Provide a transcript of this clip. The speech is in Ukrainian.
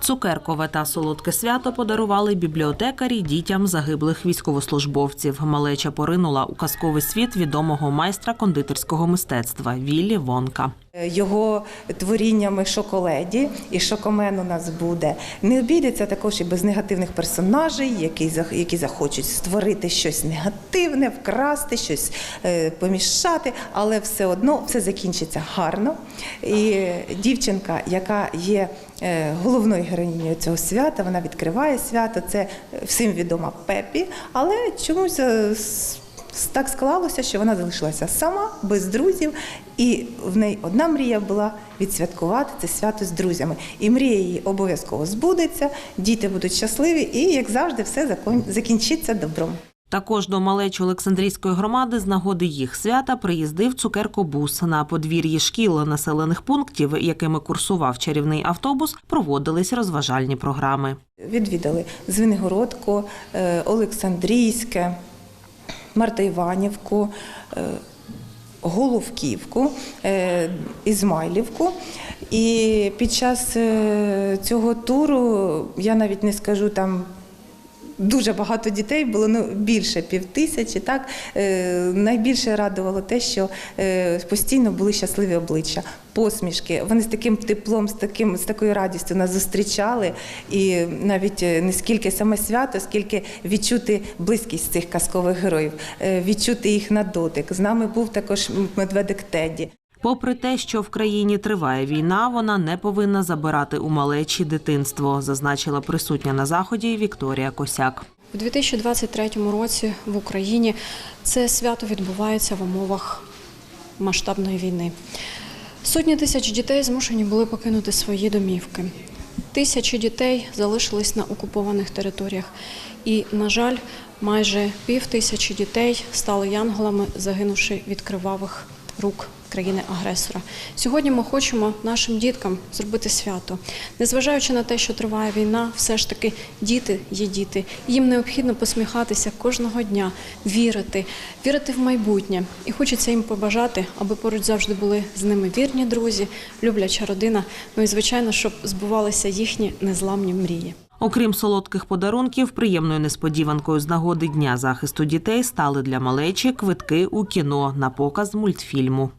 Цукеркове та солодке свято подарували бібліотекарі дітям загиблих військовослужбовців. Малеча поринула у казковий світ відомого майстра кондитерського мистецтва Віллі Вонка. Його творіннями шоколеді і шокомен у нас буде. Не обійдеться також і без негативних персонажей, які, які захочуть створити щось негативне, вкрасти, щось е, помішати, але все одно все закінчиться гарно. І дівчинка, яка є е, головною героїнею цього свята, вона відкриває свято. Це всім відома Пепі, але чомусь. Так склалося, що вона залишилася сама, без друзів, і в неї одна мрія була відсвяткувати це свято з друзями. І мрія її обов'язково збудеться, діти будуть щасливі, і як завжди, все закінчиться добром. Також до малечі Олександрійської громади з нагоди їх свята приїздив цукеркобус. На подвір'ї шкіл населених пунктів, якими курсував чарівний автобус, проводились розважальні програми. Відвідали Звенигородку, е, Олександрійське, Марта Іванівку, е, Головківку, е, Ізмайлівку. І під час е, цього туру я навіть не скажу там. Дуже багато дітей було ну більше півтисячі. Так е, найбільше радувало те, що е, постійно були щасливі обличчя, посмішки. Вони з таким теплом, з таким з такою радістю нас зустрічали. І навіть е, не скільки саме свято, скільки відчути близькість цих казкових героїв, відчути їх на дотик. З нами був також медведик Теді. Попри те, що в країні триває війна, вона не повинна забирати у малечі дитинство, зазначила присутня на заході Вікторія Косяк. У 2023 році в Україні це свято відбувається в умовах масштабної війни. Сотні тисяч дітей змушені були покинути свої домівки. Тисячі дітей залишились на окупованих територіях. І, на жаль, майже пів тисячі дітей стали янголами, загинувши від кривавих рук країни-агресора. Сьогодні ми хочемо нашим діткам зробити свято. Незважаючи на те, що триває війна, все ж таки діти є діти. Їм необхідно посміхатися кожного дня, вірити, вірити в майбутнє. І хочеться їм побажати, аби поруч завжди були з ними вірні друзі, любляча родина. Ну і звичайно, щоб збувалися їхні незламні мрії. Окрім солодких подарунків, приємною несподіванкою з нагоди Дня захисту дітей стали для малечі квитки у кіно на показ мультфільму.